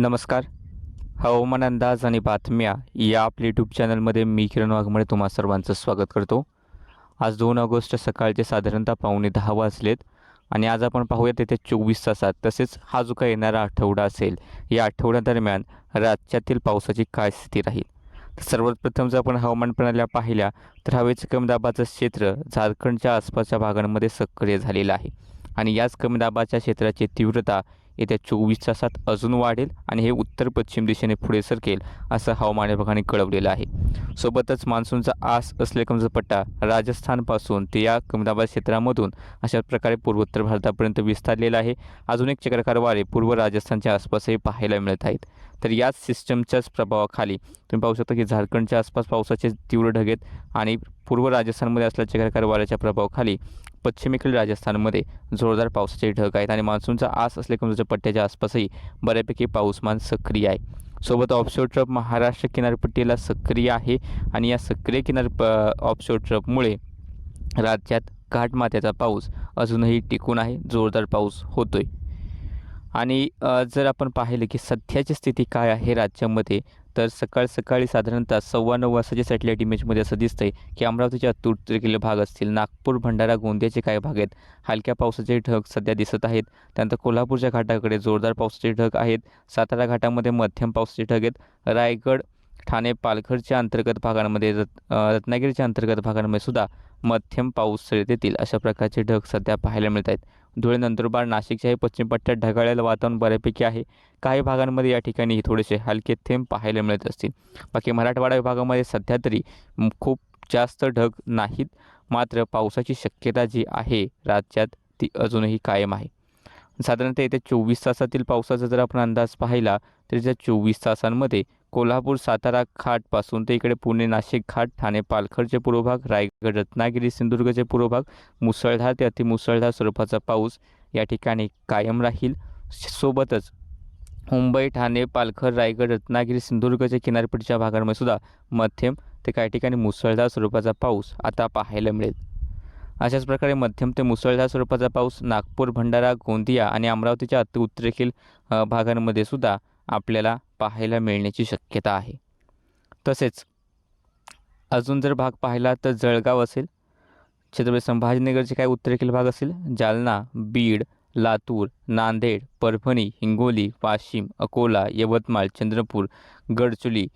नमस्कार. हवामान अंदाज आणि बातम्या या आपल्या यूट्यूब चॅनलमध्ये मी किरण वाघमळे तुम्हा सर्वांचं स्वागत करतो. आज दोन ऑगस्ट सकाळचे साधारणतः पावणे दहा वाजलेत आणि आज आपण पाहूया येत्या चोवीस तासात तसेच हा जो काही येणारा आठवडा असेल या आठवड्यादरम्यान राज्यातील पावसाची काय स्थिती राहील? तर सर्वात प्रथम जर आपण हवामान प्रणाल्या पाहिल्या तर हवेचं कमी दाबाचं क्षेत्र झारखंडच्या आसपासच्या भागांमध्ये सक्रिय झालेलं आहे. आणि याच कमी दाबाच्या क्षेत्राची तीव्रता येत्या चोवीस तासात अजून वाढेल आणि हे उत्तर पश्चिम दिशेने पुढे सरकेल असं हवामान विभागाने कळवलेलं आहे. सोबतच मान्सूनचा आस असले कमजोर पट्टा राजस्थानपासून ते या कमदाबाद क्षेत्रामधून अशा प्रकारे पूर्वोत्तर भारतापर्यंत विस्तारलेला आहे. अजून एक चक्रकार वारे पूर्व राजस्थानच्या आसपासही पाहायला मिळत आहेत. तर याच सिस्टमच्याच प्रभावाखाली तुम्ही पाहू शकता की झारखंडच्या आसपास पावसाचे तीव्र ढग आहेत आणि पूर्व राजस्थानमध्ये असल्याच्या घरकार वाऱ्याच्या प्रभावाखाली पश्चिमेकडील राजस्थानमध्ये जोरदार पावसाचे ढग आहेत आणि मान्सूनचा आस असले कमजोरच्या पट्ट्याच्या आसपासही बऱ्यापैकी पाऊसमान सक्रिय आहे. सोबत ऑफशोर ट्रप महाराष्ट्र किनारपट्टीला सक्रिय आहे आणि या सक्रिय किनार प ऑफशोर ट्रपमुळे राज्यात घाटमाथ्याचा पाऊस अजूनही टिकून आहे. जोरदार पाऊस होतोय. आणि जर आपण पाहिलं की सध्याची स्थिती काय आहे राज्यामध्ये तर सकाळ सकाळी साधारणतः सव्वा नऊ वाजताच्या सॅटेलाईट इमेजमध्ये असं दिसतं आहे की अमरावतीच्या उत्तरेकडील भाग असतील नागपूर भंडारा गोंदियाचे काही भाग आहेत. हलक्या पावसाचे ढग सध्या दिसत आहेत. त्यानंतर कोल्हापूरच्या घाटाकडे जोरदार पावसाचे ढग आहेत. सातारा घाटामध्ये मध्यम पावसाचे ढग आहेत. रायगड ठाणे पालघरच्या अंतर्गत भागांमध्ये रत् रत्नागिरीच्या अंतर्गत भागांमध्ये सुद्धा मध्यम पाऊस सरीत येतील अशा प्रकारचे ढग सध्या पाहायला मिळत आहेत. धुळे नंदुरबार नाशिकच्याही पश्चिम पट्ट्यात ढगाळलेलं वातावरण बऱ्यापैकी आहे. काही भागांमध्ये या ठिकाणी थोडेसे हलके थेंब पाहायला मिळत असतील. बाकी मराठवाडा विभागामध्ये सध्या तरी खूप जास्त ढग नाहीत. मात्र पावसाची शक्यता जी आहे राज्यात ती अजूनही कायम आहे. साधारणतः येत्या चोवीस तासातील पावसाचा जर आपण अंदाज पाहिला तर त्या चोवीस तासांमध्ये कोल्हापूर सातारा घाटपासून ते इकडे पुणे नाशिक घाट ठाणे पालघरचे पूर्व भाग रायगड रत्नागिरी सिंधुदुर्गचे पूर्व भाग मुसळधार ते अतिमुसळधार स्वरूपाचा पाऊस या ठिकाणी कायम राहील. सोबतच मुंबई ठाणे पालघर रायगड रत्नागिरी सिंधुदुर्गच्या किनारपट्टीच्या भागांमध्ये सुद्धा मध्यम ते काही ठिकाणी मुसळधार स्वरूपाचा पाऊस आता पाहायला मिळेल. अशाच प्रकारे मध्यम ते मुसळधार स्वरूपाचा पाऊस नागपूर भंडारा गोंदिया आणि अमरावतीच्या अति उत्तरेखील भागांमध्ये सुद्धा आपल्याला पाहायला मिळण्याची शक्यता आहे. तसेच अजून जर भाग पाहिला तर जळगाव असेल छत्रपती संभाजीनगरचे काही उत्तरेखील भाग असेल जालना बीड लातूर नांदेड परभणी हिंगोली वाशिम अकोला यवतमाळ चंद्रपूर गडचुली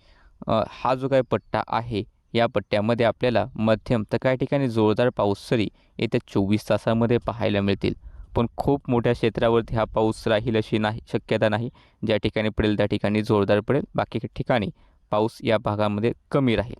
हा जो काही पट्टा आहे या पट्ट्यामध्ये आपल्याला मध्यम तर काही ठिकाणी जोरदार पाऊस सरी येत्या चोवीस तासामध्ये पाहायला मिळतील. पण खूप मोठ्या क्षेत्रावरती हा पाऊस राहील अशी नाही शक्यता नाही. ज्या ठिकाणी पडेल त्या ठिकाणी जोरदार पडेल. बाकी ठिकाणी पाऊस या भागामध्ये कमी राहील.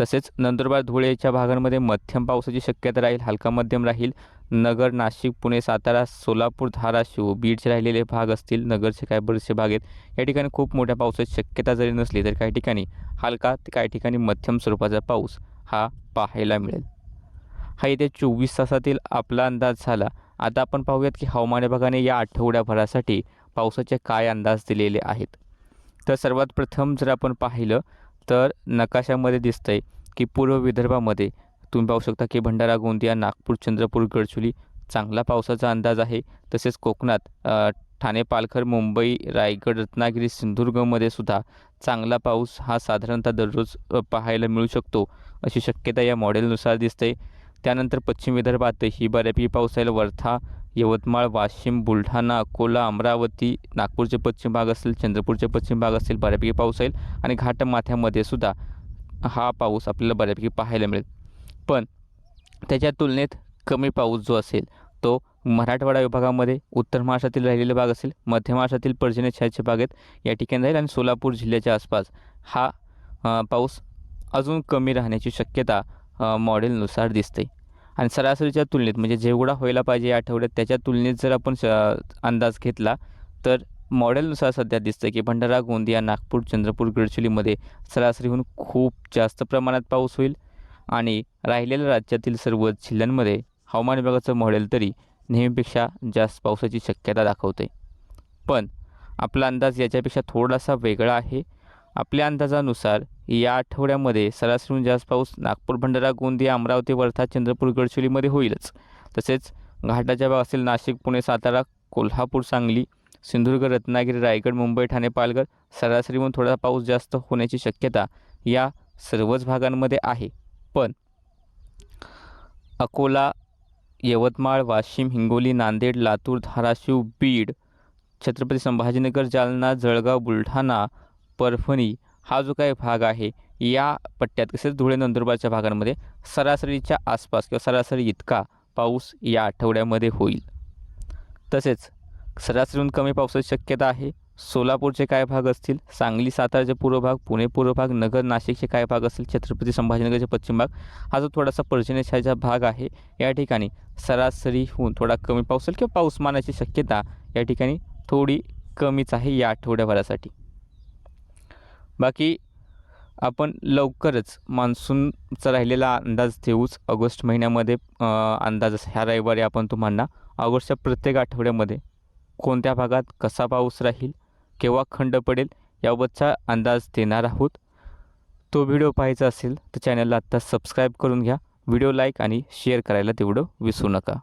तसेच नंदुरबार धुळेच्या भागांमध्ये मध्यम पावसाची शक्यता राहील हलका मध्यम राहील. नगर नाशिक पुणे सातारा सोलापूर धाराशिव बीडचे राहिलेले भाग असतील नगरचे काही बरेचसे भाग आहेत या ठिकाणी खूप मोठ्या पावसाची शक्यता जरी नसली तर काही ठिकाणी हलका ते काही ठिकाणी मध्यम स्वरूपाचा पाऊस हा पाहायला मिळेल. हा येत्या चोवीस तासातील आपला अंदाज झाला. आता आपण पाहूयात की हवामान विभागाने या आठवड्याभरासाठी पावसाचे काय अंदाज दिलेले आहेत. तर सर्वात प्रथम जर आपण पाहिलं तर नकाशामध्ये दिसतं आहे की पूर्व विदर्भामध्ये तुम्ही पाहू शकता की भंडारा गोंदिया नागपूर चंद्रपूर गडचुली चांगला पावसाचा अंदाज आहे. तसेच कोकणात ठाणे पालघर मुंबई रायगड रत्नागिरी सिंधुदुर्गमध्ये सुद्धा चांगला पाऊस हा साधारणतः दररोज पाहायला मिळू शकतो अशी शक्यता या मॉडेलनुसार दिसते. त्यानंतर पश्चिम विदर्भातही बऱ्यापैकी पाऊस राहील वर्धा यवतमाळ वाशिम बुलढाणा अकोला अमरावती नागपूरचे पश्चिम भाग असेल चंद्रपूरचे पश्चिम भाग असतील बऱ्यापैकी पाऊस राहील आणि घाटमाथ्यामध्ये सुद्धा हा पाऊस आपल्याला बऱ्यापैकी पाहायला मिळेल. पण त्याच्या तुलनेत कमी पाऊस जो असेल तो मराठवाडा विभागामध्ये उत्तर महाराष्ट्रातील राहिलेले भाग असेल मध्य महाराष्ट्रातील पर्जन्य छायाचे भाग आहेत या ठिकाणी राहील आणि सोलापूर जिल्ह्याच्या आसपास हा पाऊस अजून कमी राहण्याची शक्यता मॉडेलनुसार दिसते आणि सरासरीच्या तुलनेत म्हणजे जेवढा व्हायला पाहिजे या आठवड्यात त्याच्या तुलनेत जर आपण श अंदाज घेतला तर मॉडेलनुसार सध्या दिसतं की भंडारा गोंदिया नागपूर चंद्रपूर गडचिरोलीमध्ये सरासरीहून खूप जास्त प्रमाणात पाऊस होईल. आणि राहिलेल्या राज्यातील सर्व जिल्ह्यांमध्ये हवामान विभागाचं मॉडेल तरी नेहमीपेक्षा जास्त पावसाची शक्यता दाखवते पण आपला अंदाज याच्यापेक्षा थोडासा वेगळा आहे. आपल्या अंदाजानुसार या आठवड्यामध्ये सरासरीहून जास्त पाऊस नागपूर भंडारा गोंदिया अमरावती वर्धा चंद्रपूर गडचिरोलीमध्ये होईलच. तसेच घाटाच्या भाग असेल नाशिक पुणे सातारा कोल्हापूर सांगली सिंधुदुर्ग रत्नागिरी रायगड मुंबई ठाणे पालघर सरासरीहून थोडा पाऊस जास्त होण्याची शक्यता या सर्वच भागांमध्ये आहे. पण अकोला यवतमाळ वाशिम हिंगोली नांदेड लातूर धाराशिव बीड छत्रपती संभाजीनगर जालना जळगाव बुलढाणा परभणी हा जो काही भाग आहे या पट्ट्यात तसेच धुळे नंदुरबारच्या भागांमध्ये सरासरीच्या आसपास किंवा सरासरी इतका पाऊस या आठवड्यामध्ये होईल. तसेच सरासरीहून कमी पावसाची शक्यता आहे. सोलापूरचे काय भाग असतील? सांगली साताराचे पूर्व भाग पुणे पूर्व भाग नगर नाशिकचे काय भाग असतील? छत्रपती संभाजीनगरचे पश्चिम भाग. हा जो थोडासा पर्जन्यशाचा भाग आहे या ठिकाणी सरासरीहून थोडा कमी पाऊस होईल किंवा पाऊसमानाची शक्यता या ठिकाणी थोडी कमीच आहे या आठवड्याभरासाठी. बाकी आपण लवकरच मान्सूनचा राहिलेला अंदाज देऊच ऑगस्ट महिन्यामध्ये अंदाज ह्या रविवारी आपण तुम्हाला ऑगस्टच्या प्रत्येक आठवड्यामध्ये कोणत्या भागात कसा पाऊस राहील केव्हा खंड पडेल याबाबतचा अंदाज देणार आहोत. तो व्हिडिओ पाहायचा असेल तर चॅनलला आत्ता सबस्क्राईब करून घ्या. व्हिडिओ लाईक आणि शेअर करायला तेवढं विसरू नका.